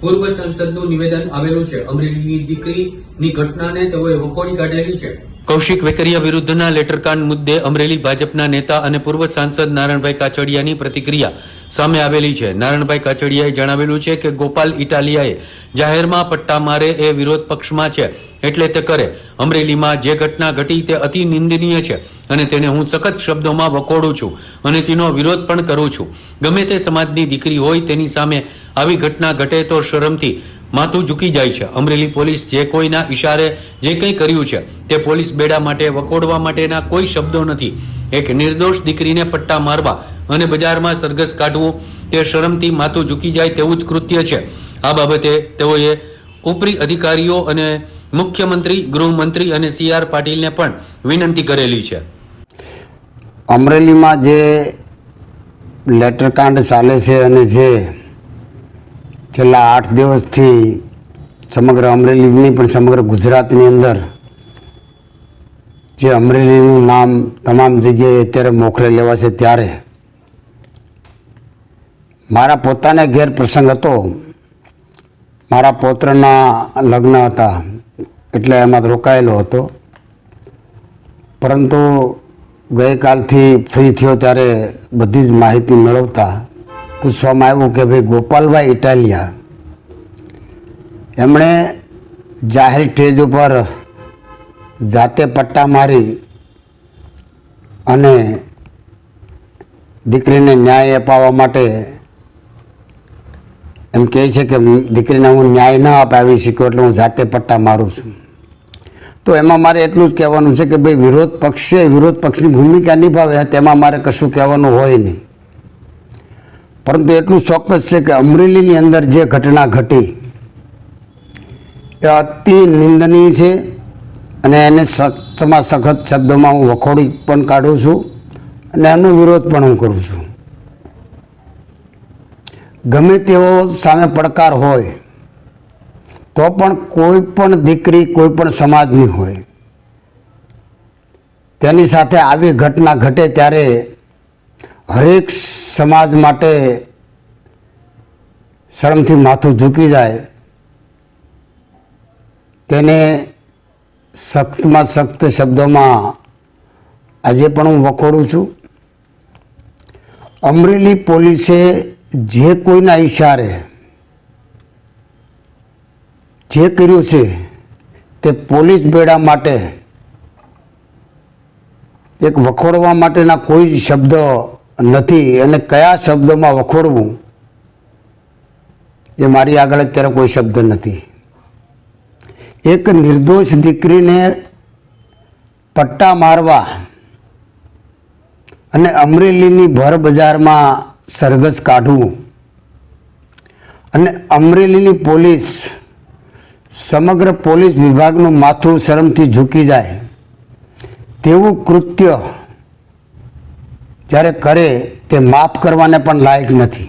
પૂર્વ સંસદનું નિવેદન આવેલું છે. અમરેલીની દીકરીની ઘટનાને તેઓએ વખોડી કાઢેલી છે. કૌશિક વેકરિયા વિરુદ્ધના લેટરકાંડ મુદ્દે અમરેલી ભાજપના નેતા અને પૂર્વ સાંસદ નારણભાઈ કાચડિયાની પ્રતિક્રિયા સામે આવેલી છે. નારણભાઈ કાચડિયાએ જણાવેલું છે કે ગોપાલ ઇટાલિયાએ જાહેરમાં પટ્ટા મારે એ વિરોધ પક્ષમાં છે. એટલે તે કરે. અમરેલીમાં જે ઘટના ઘટી તે અતિ નિંદનીય છે. અને તેને હું સખત શબ્દોમાં વખોડું છું અને તેનો વિરોધ પણ કરું છું. ગમે તે સમાજની દીકરી હોય તેની સામે આવી ઘટના ઘટે તો શરમથી માથું ઝૂકી જાય છે. અમરેલી પોલીસ જે કોઈના ઈશારે જે કંઈ કર્યું છે તે પોલીસ બેડા માટે વખોડવા માટેના કોઈ શબ્દો નથી. એક નિર્દોષ દીકરીને પટ્ટા મારવા અને બજારમાં સરઘસ કાઢવું તે શરમથી માથું ઝૂકી જાય તેવું જ કૃત્ય છે. આ બાબતે તેઓએ ઉપરી અધિકારીઓ અને મુખ્યમંત્રી, ગૃહમંત્રી અને સી આર પાટીલને પણ વિનંતી કરેલી છે. અમરેલીમાં જે લેટરકાંડ ચાલે છે અને જે છેલ્લા આઠ દિવસથી સમગ્ર અમરેલીની પણ સમગ્ર ગુજરાતની અંદર જે અમરેલીનું નામ તમામ જગ્યાએ અત્યારે મોખરે લેવાશે ત્યારે. મારા પોતાને ઘેર પ્રસંગ હતો. મારા પૌત્રના લગ્ન હતા, એટલે એમાં રોકાયેલો હતો. પરંતુ ગઈકાલથી ફ્રી થયો ત્યારે બધી જ માહિતી મેળવતા પૂછવામાં આવ્યું કે ભાઈ ગોપાલભાઈ ઇટાલિયા, એમણે જાહેર સ્ટેજ ઉપર જાતે પટ્ટા મારી અને દીકરીને ન્યાય અપાવવા માટે એમ કહે છે કે, દીકરીને હું ન્યાય ન અપાવી શક્યો એટલે હું જાતે પટ્ટા મારું છું. તો એમાં મારે એટલું જ કહેવાનું છે કે ભાઈ વિરોધ પક્ષે વિરોધ પક્ષની ભૂમિકા નિભાવે તેમાં મારે કશું કહેવાનું હોય નહીં. પરંતુ એટલું ચોક્કસ છે કે અમરેલીની અંદર જે ઘટના ઘટી, એ અતિ નિંદનીય છે અને એને સખ્તમાં સખત શબ્દોમાં હું વખોડી પણ કાઢું છું અને એનો વિરોધ પણ હું કરું છું. ગમે તેવો સામે પડકાર હોય તો પણ કોઈ પણ દીકરી, કોઈ પણ સમાજની હોય. તેની સાથે આવી ઘટના ઘટે ત્યારે હરેક સમાજ માટે શરમથી માથું ઝૂકી જાય. તેને સખ્તમાં સખ્ત શબ્દોમાં આજે પણ હું વખોડું છું. અમરેલી પોલીસે જે કોઈના ઈશારે જે કર્યું છે તે પોલીસ બેડા માટે એક વખોડવા માટેના કોઈ શબ્દ નથી. અને કયા શબ્દોમાં વખોડવું એ મારી આગળ અત્યારે કોઈ શબ્દ નથી. એક નિર્દોષ દીકરીને પટ્ટા મારવા અને અમરેલીની ભર બજારમાં સરઘસ કાઢવું અને અમરેલીની પોલીસ સમગ્ર પોલીસ વિભાગનું માથું શરમથી ઝૂકી જાય, તેવું કૃત્ય જ્યારે કરે તે માફ કરવાને પણ લાયક નથી.